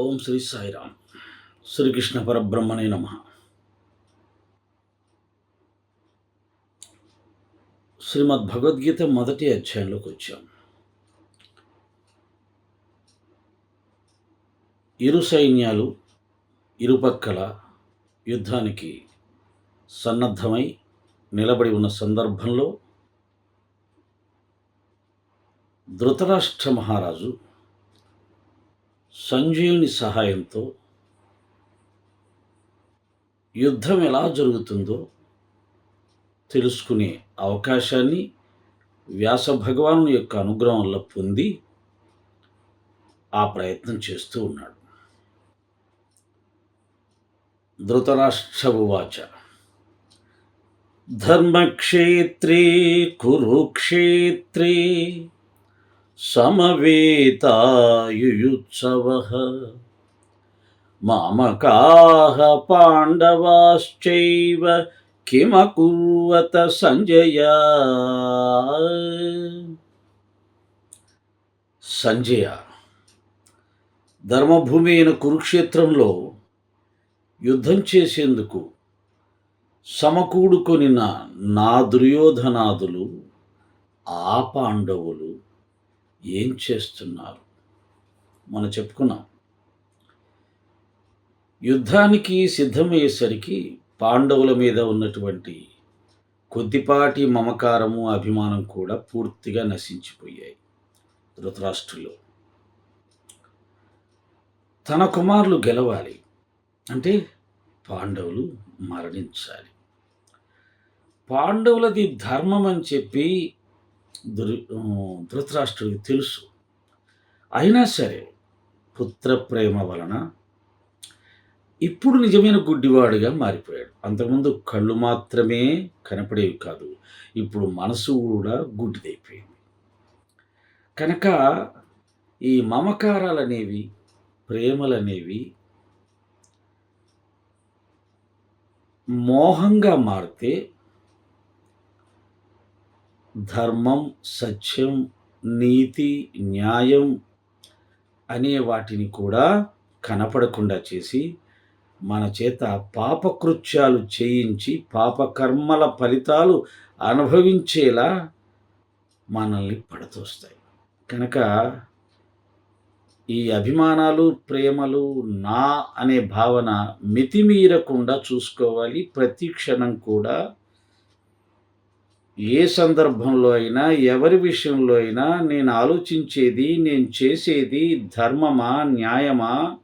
ఓం శ్రీ సాయిరామ్. శ్రీకృష్ణ పరబ్రహ్మణే నమ. శ్రీమద్ భగవద్గీత మొదటి అధ్యాయంలోకి వచ్చాం. ఇరు సైన్యాలు ఇరుపక్కల యుద్ధానికి సన్నద్ధమై నిలబడి ఉన్న సందర్భంలో ధృతరాష్ట్ర మహారాజు సంజీవుని సహాయంతో యుద్ధం ఎలా జరుగుతుందో తెలుసుకునే అవకాశాన్ని వ్యాస భగవాను యొక్క అనుగ్రహం వల్ల పొంది ఆ ప్రయత్నం చేస్తూ ఉన్నాడు. ధృతరాష్ట్రవాచ ధర్మక్షేత్రే కురుక్షేత్రే సమవేతాయుయుత్సవ. మామకాహ పాండవాశ్చైవ కిమకుర్వత సంజయ. సంజయ ధర్మభూమి అయిన కురుక్షేత్రంలో యుద్ధం చేసేందుకు సమకూడుకొనిన నా దుర్యోధనాదులు ఆ పాండవులు ఏం చేస్తున్నారు? మనం చెప్పుకున్నాం. యుద్ధానికి సిద్ధమయ్యేసరికి పాండవుల మీద ఉన్నటువంటి కొద్దిపాటి మమకారము అభిమానం కూడా పూర్తిగా నశించిపోయాయి ధృతరాష్ట్రులు. తన కుమారులు గెలవాలి అంటే పాండవులు మరణించాలి. పాండవులది ధర్మం అని చెప్పి దుర్ ధృతరాష్ట్రుడికి తెలుసు. అయినా సరే పుత్ర ప్రేమ వలన ఇప్పుడు నిజమైన గుడ్డివాడిగా మారిపోయాడు. అంతకుముందు కళ్ళు మాత్రమే కనపడేవి కాదు ఇప్పుడు మనసు కూడా గుడ్డిదైపోయింది. కనుక ఈ మమకారాలనేవి ప్రేమలనేవి మోహంగా మారితే ధర్మం సత్యం నీతి న్యాయం అనే వాటిని కూడా కనపడకుండా చేసి మన చేత పాపకృత్యాలు చేయించి పాపకర్మల ఫలితాలు అనుభవించేలా మనల్ని పడతోస్తాయి. కనుక ఈ అభిమానాలు ప్రేమలు నా అనే భావన మితిమీరకుండా చూసుకోవాలి. ప్రతి క్షణం కూడా ఏ సందర్భంలో అయినా ఎవరి విషయంలో అయినా నేను ఆలోచించేది నేను చేసేది ధర్మమా న్యాయమా?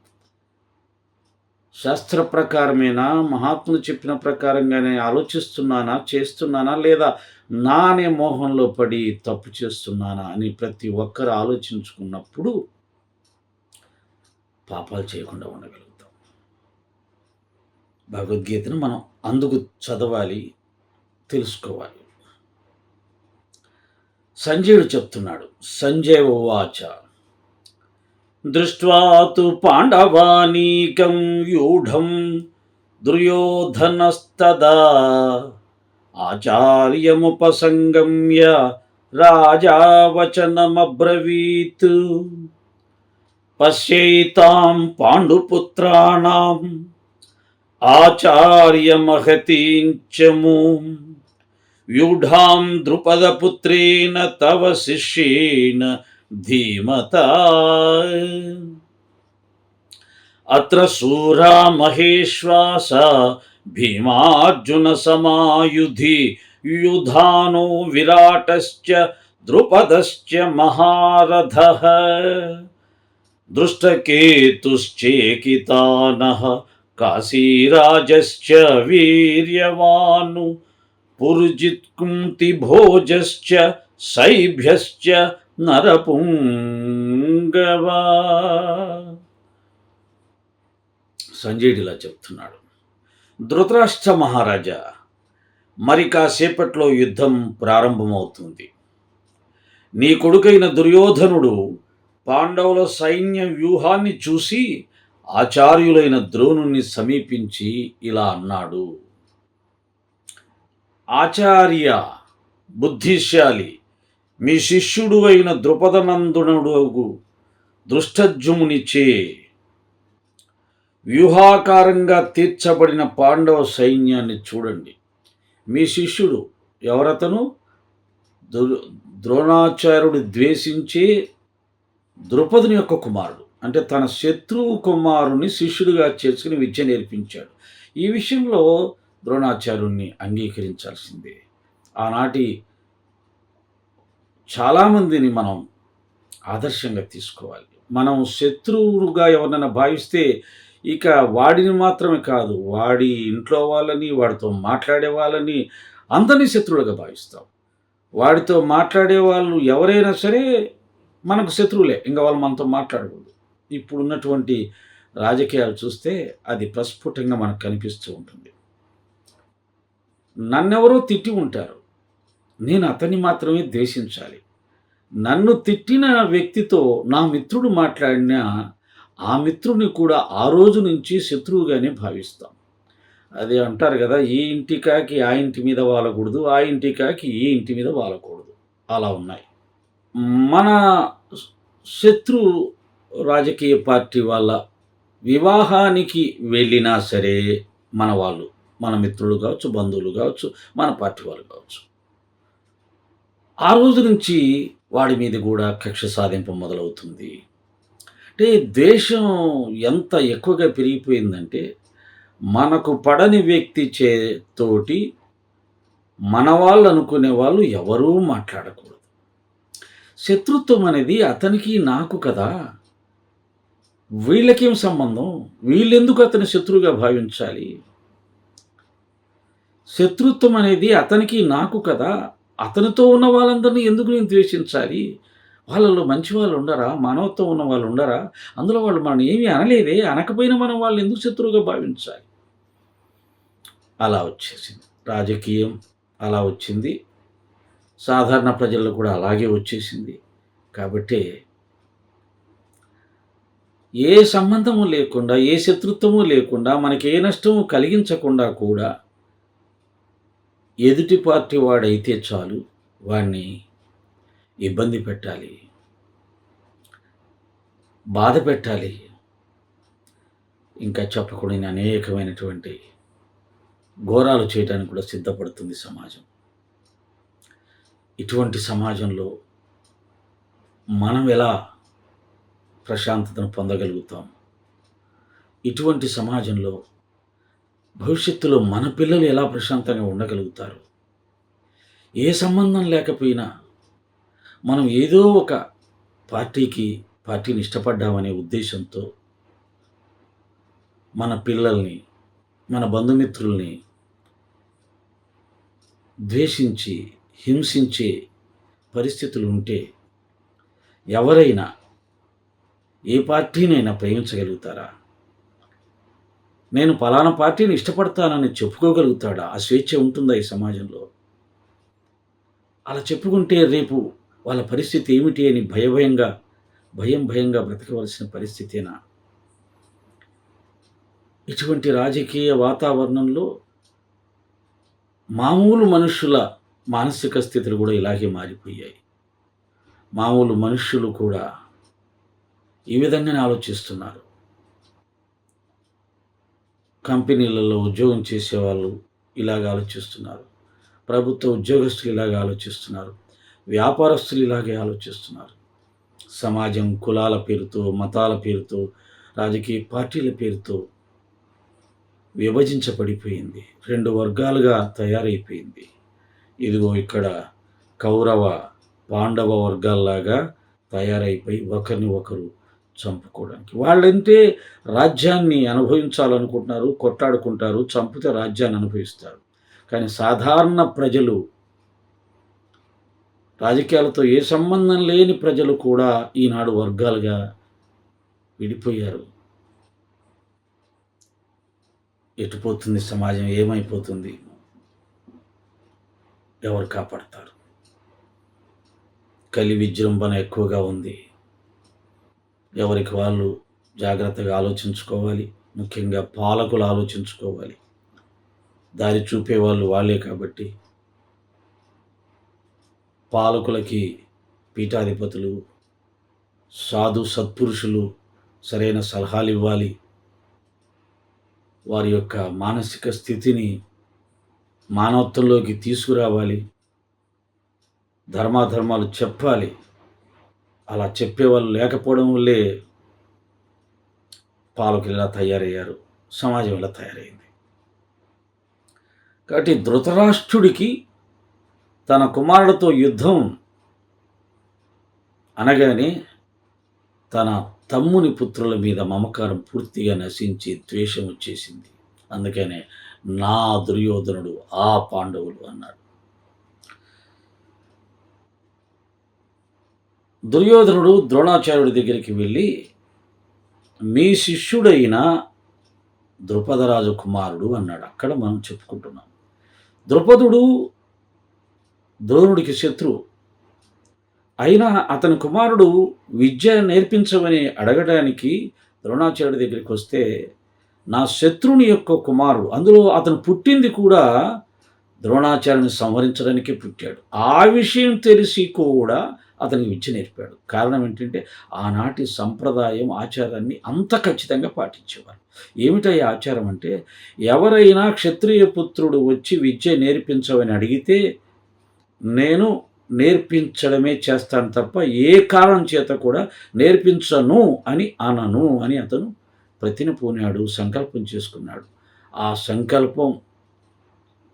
శాస్త్ర ప్రకారమేనా? మహాత్ములు చెప్పిన ప్రకారంగానే ఆలోచిస్తున్నానా చేస్తున్నానా? లేదా నా అనే మోహంలో పడి తప్పు చేస్తున్నానా అని ప్రతి ఒక్కరు ఆలోచించుకున్నప్పుడు పాపాలు చేయకుండా ఉండగలుగుతాం. భగవద్గీతను మనం అందుకు చదవాలి తెలుసుకోవాలి. సంజయుడు చెప్తున్నాడు. సంజయ ఉవాచ దృష్ట్వాతు పాండవానీకం వ్యూఢం దుర్యోధనస్తదా ఆచార్యముపసంగమ్య రాజావచనమబ్రవీత్ పశ్యైతాం పాండుపుత్రాణం ఆచార్యమహతీంచము. व्यूढां द्रुपदपुत्रेण तव शिष्येण धीमता। अत्र सूरा महेश्वासा, भीमार्जुनसमायुधि युधानो विराटश्च द्रुपदश्च महारथः। दृष्टकेतुश्चेकितानः काशीराजश्च वीर्यवानु। పురుజిత్కుంతి భోజశ్చ సైభ్యశ్చ నరపుంగవా సంజయుడు ఇలా చెప్తున్నాడు. ధృతరాష్ట్ర మహారాజా మరి కాసేపట్లో యుద్ధం ప్రారంభమవుతుంది. నీ కొడుకైన దుర్యోధనుడు పాండవుల సైన్య వ్యూహాన్ని చూసి ఆచార్యులైన ద్రోణుణ్ణి సమీపించి ఇలా అన్నాడు. ఆచార్య బుద్ధిశాలి. మీ శిష్యుడు అయిన ద్రుపదనందునుడు దృష్టజుమునిచే వ్యూహాకారంగా తీర్చబడిన పాండవ సైన్యాన్ని చూడండి. మీ శిష్యుడు ఎవరతను? ద్రోణాచార్యుడు ద్వేషించే ద్రుపదుని యొక్క కుమారుడు. అంటే తన శత్రువు కుమారుని శిష్యుడిగా చేసుకుని విద్య నేర్పించాడు. ఈ విషయంలో ద్రోణాచార్యుణ్ణి అంగీకరించాల్సిందే. ఆనాటి చాలామందిని మనం ఆదర్శంగా తీసుకోవాలి. మనం శత్రువుగా ఎవరినైనా భావిస్తే ఇక వాడిని మాత్రమే కాదు వాడి ఇంట్లో వాళ్ళని వాడితో మాట్లాడే వాళ్ళని అందరినీ శత్రువులుగా భావిస్తాం. వాడితో మాట్లాడే వాళ్ళు ఎవరైనా సరే మనకు శత్రువులే ఇంకా వాళ్ళు మనతో మాట్లాడకూడదు. ఇప్పుడు ఉన్నటువంటి రాజకీయాలు చూస్తే అది ప్రస్ఫుటంగా మనకు కనిపిస్తూ ఉంటుంది. నన్నెవరో తిట్టి ఉంటారు. నేను అతన్ని మాత్రమే ద్వేషించాలి. నన్ను తిట్టిన వ్యక్తితో నా మిత్రుడు మాట్లాడినా ఆ మిత్రుడిని కూడా ఆ రోజు నుంచి శత్రువుగానే భావిస్తాం. అదే అంటారు కదా ఈ ఇంటి కాకి ఆ ఇంటి మీద వాలకూడదు ఆ ఇంటి కాకి ఈ ఇంటి మీద వాలకూడదు. అలా ఉన్నాయి. మన శత్రు రాజకీయ పార్టీ వాళ్ళ వివాహానికి వెళ్ళినా సరే మన వాళ్ళు మన మిత్రులు కావచ్చు బంధువులు కావచ్చు మన పార్టీ వాళ్ళు కావచ్చు. ఆ రోజు నుంచి వాడి మీద కూడా కక్ష సాధింపు మొదలవుతుంది. అంటే ద్వేషం ఎంత ఎక్కువగా పెరిగిపోయిందంటే మనకు పడని వ్యక్తి చే తోటి మన వాళ్ళు అనుకునే వాళ్ళు ఎవరూ మాట్లాడకూడదు. శత్రుత్వం అనేది అతనికి నాకు కదా. వీళ్ళకేం సంబంధం? వీళ్ళెందుకు అతని శత్రువుగా భావించాలి? శత్రుత్వం అనేది అతనికి నాకు కదా అతనితో ఉన్న వాళ్ళందరినీ ఎందుకు నేను ద్వేషించాలి? వాళ్ళలో మంచి వాళ్ళు ఉండరా? మానవత్వం ఉన్న వాళ్ళు ఉండరా? అందులో వాళ్ళు మనం ఏమీ అనలేదే అనకపోయినా మనం వాళ్ళు ఎందుకు శత్రువుగా భావించాలి? అలా వచ్చేసింది. రాజకీయం అలా వచ్చింది. సాధారణ ప్రజల్లో కూడా అలాగే వచ్చేసింది. కాబట్టి ఏ సంబంధము లేకుండా ఏ శత్రుత్వము లేకుండా మనకి ఏ నష్టము కలిగించకుండా కూడా ఎదుటి పార్టీ వాడైతే చాలు వాడిని ఇబ్బంది పెట్టాలి బాధ పెట్టాలి. ఇంకా చెప్పకూడని అనేకమైనటువంటి ఘోరాలు చేయడానికి కూడా సిద్ధపడుతుంది సమాజం. ఇటువంటి సమాజంలో మనం ఎలా ప్రశాంతతను పొందగలుగుతాం? ఇటువంటి సమాజంలో భవిష్యత్తులో మన పిల్లలు ఎలా ప్రశాంతంగా ఉండగలుగుతారు? ఏ సంబంధం లేకపోయినా మనం ఏదో ఒక పార్టీకి పార్టీని ఇష్టపడ్డామనే ఉద్దేశంతో మన పిల్లల్ని మన బంధుమిత్రుల్ని ద్వేషించి హింసించే పరిస్థితులు ఉంటే ఎవరైనా ఏ పార్టీనైనా ప్రేమించగలుగుతారా? నేను పలానా పార్టీని ఇష్టపడతానని చెప్పుకోగలుగుతాడా? ఆ స్వేచ్ఛ ఉంటుందా ఈ సమాజంలో? అలా చెప్పుకుంటే రేపు వాళ్ళ పరిస్థితి ఏమిటి అని భయభయంగా భయం భయంగా బ్రతకవలసిన పరిస్థితేనా? ఇటువంటి రాజకీయ వాతావరణంలో మామూలు మనుషుల మానసిక స్థితులు కూడా ఇలాగే మారిపోయాయి. మామూలు మనుషులు కూడా ఈ విధంగానే ఆలోచిస్తున్నారు. కంపెనీలలో ఉద్యోగం చేసేవాళ్ళు ఇలాగ ఆలోచిస్తున్నారు. ప్రభుత్వ ఉద్యోగస్తులు ఇలాగ ఆలోచిస్తున్నారు. వ్యాపారస్తులు ఇలాగే ఆలోచిస్తున్నారు. సమాజం కులాల పేరుతో మతాల పేరుతో రాజకీయ పార్టీల పేరుతో విభజించబడిపోయింది. రెండు వర్గాలుగా తయారైపోయింది. ఇదిగో ఇక్కడ కౌరవ పాండవ వర్గాల్లాగా తయారైపోయి ఒకరిని ఒకరు చంపుకోవడానికి. వాళ్ళంటే రాజ్యాన్ని అనుభవించాలనుకుంటున్నారు కొట్లాడుకుంటారు చంపితే రాజ్యాన్ని అనుభవిస్తారు. కానీ సాధారణ ప్రజలు రాజకీయాలతో ఏ సంబంధం లేని ప్రజలు కూడా ఈనాడు వర్గాలుగా విడిపోయారు. ఎటుపోతుంది సమాజం? ఏమైపోతుంది? ఎవరు కాపాడతారు? కలి విజృంభణ ఎక్కువగా ఉంది. ఎవరికి వాళ్ళు జాగ్రత్తగా ఆలోచించుకోవాలి. ముఖ్యంగా పాలకులు ఆలోచించుకోవాలి. దారి చూపేవాళ్ళు వాళ్ళే కాబట్టి పాలకులకి పీఠాధిపతులు సాధు సత్పురుషులు సరైన సలహాలు ఇవ్వాలి. వారి యొక్క మానసిక స్థితిని మానవత్వంలోకి తీసుకురావాలి. ధర్మాధర్మాలు చెప్పాలి. అలా చెప్పేవాళ్ళు లేకపోవడం వల్లే పాలకులు ఇలా తయారయ్యారు సమాజం ఇలా తయారైంది. కాబట్టి ధృతరాష్ట్రుడికి తన కుమారుడితో యుద్ధం అనగానే తన తమ్ముని పుత్రుల మీద మమకారం పూర్తిగా నశించి ద్వేషం వచ్చేసింది. అందుకనే నా దుర్యోధనుడు ఆ పాండవులు అన్నాడు దుర్యోధనుడు ద్రోణాచార్యుడి దగ్గరికి వెళ్ళి మీ శిష్యుడైన ద్రుపదరాజు కుమారుడు అన్నాడు. అక్కడ మనం చెప్పుకుంటున్నాం. ద్రుపదుడు ద్రోణుడికి శత్రువు అయినా అతని కుమారుడు విద్య నేర్పించమని అడగడానికి ద్రోణాచార్యుడి దగ్గరికి వస్తే నా శత్రుని యొక్క కుమారుడు అందులో అతను పుట్టింది కూడా ద్రోణాచార్యుని సంహరించడానికి పుట్టాడు. ఆ విషయం తెలిసి కూడా అతనికి విద్య నేర్పాడు. కారణం ఏంటంటే ఆనాటి సంప్రదాయం ఆచారాన్ని అంత ఖచ్చితంగా పాటించేవారు. ఏమిటా ఈ ఆచారం అంటే ఎవరైనా క్షత్రియ పుత్రుడు వచ్చి విద్య నేర్పించవని అడిగితే నేను నేర్పించడమే చేస్తాను తప్ప ఏ కారణం చేత కూడా నేర్పించను అని అనను అని అతను ప్రతిన పూనాడు సంకల్పం చేసుకున్నాడు. ఆ సంకల్పం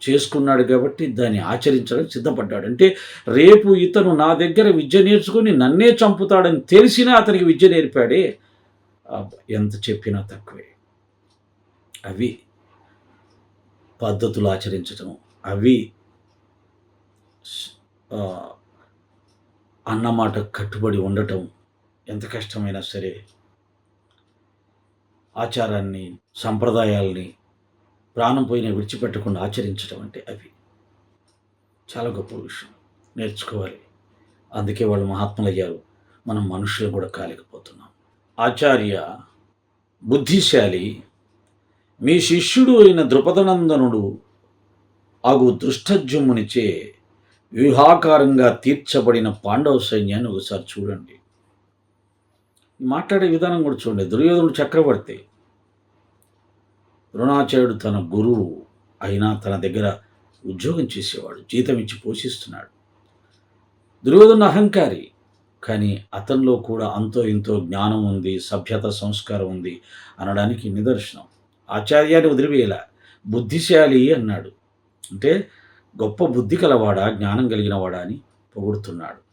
చేసుకున్నాడు కాబట్టి దాన్ని ఆచరించడానికి సిద్ధపడ్డాడు. అంటే రేపు ఇతను నా దగ్గర విద్య నేర్చుకుని నన్నే చంపుతాడని తెలిసినా అతనికి విద్య నేర్పాడే? ఎంత చెప్పినా తక్కువే. అవి పద్ధతులు ఆచరించటం అవి అన్నమాట కట్టుబడి ఉండటం ఎంత కష్టమైనా సరే ఆచారాన్ని సంప్రదాయాల్ని ప్రాణం పోయిన విడిచిపెట్టకుండా ఆచరించడం అంటే అవి. చాలా గొప్ప విషయం. నేర్చుకోవాలి. అందుకే వాళ్ళు మహాత్ములు అయ్యారు మనం మనుషులు కూడా కాలేకపోతున్నాం. ఆచార్య బుద్ధిశాలి మీ శిష్యుడు అయిన ద్రుపదనందనుడు అగు దృష్టజుమ్మునిచే వ్యూహాకారంగా తీర్చబడిన పాండవ సైన్యాన్ని ఒకసారి చూడండి. మాట్లాడే విధానం కూడా చూడండి. దుర్యోధనుడు చక్రవర్తి. ద్రోణాచార్యుడు తన గురువు అయినా తన దగ్గర ఉద్యోగం చేసేవాడు జీతం ఇచ్చి పోషిస్తున్నాడు. దుర్యోధన అహంకారి కానీ అతనిలో కూడా అంతో ఇంతో జ్ఞానం ఉంది సభ్యత సంస్కారం ఉంది అనడానికి నిదర్శనం. ఆచార్యాన్ని వదిలివేయల? బుద్ధిశాలి అన్నాడు. అంటే గొప్ప బుద్ధి కలవాడా జ్ఞానం కలిగినవాడా అని పొగుడుతున్నాడు.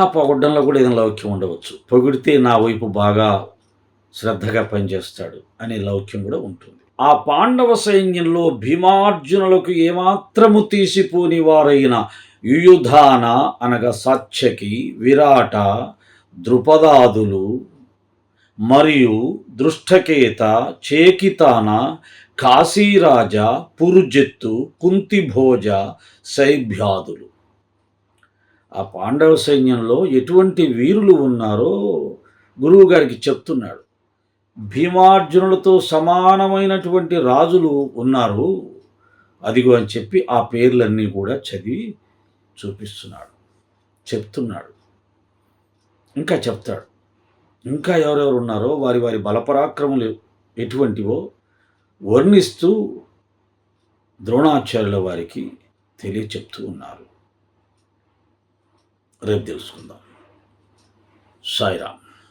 ఆ పొగడ్డంలో కూడా ఏదైనా లౌక్యం ఉండవచ్చు. పొగిడితే నా వైపు బాగా శ్రద్ధగా పనిచేస్తాడు అనే లౌక్యం కూడా ఉంటుంది. ఆ పాండవ సైన్యంలో భీమార్జునులకు ఏమాత్రము తీసిపోని వారైన యుయుధాన అనగా సత్యకి విరాట ద్రుపదాదులు మరియు దృష్టకేత చేకితాన కాశీరాజ పురుజెత్తు కుంతిభోజ శైభ్యాదులు. ఆ పాండవ సైన్యంలో ఎటువంటి వీరులు ఉన్నారో గురువు గారికి చెప్తున్నాడు. భీమార్జునులతో సమానమైనటువంటి రాజులు ఉన్నారు. అదిగో అని చెప్పి ఆ పేర్లన్నీ కూడా చదివి చూపిస్తున్నాడు. చెప్తున్నాడు. ఇంకా చెప్తాడు. ఇంకా ఎవరెవరు ఉన్నారో వారి వారి బలపరాక్రములు ఎటువంటివో వర్ణిస్తూ ద్రోణాచార్యుల వారికి తెలియచెప్తూ ఉన్నారు. రేపు తెలుసుకుందాం. సాయిరామ్.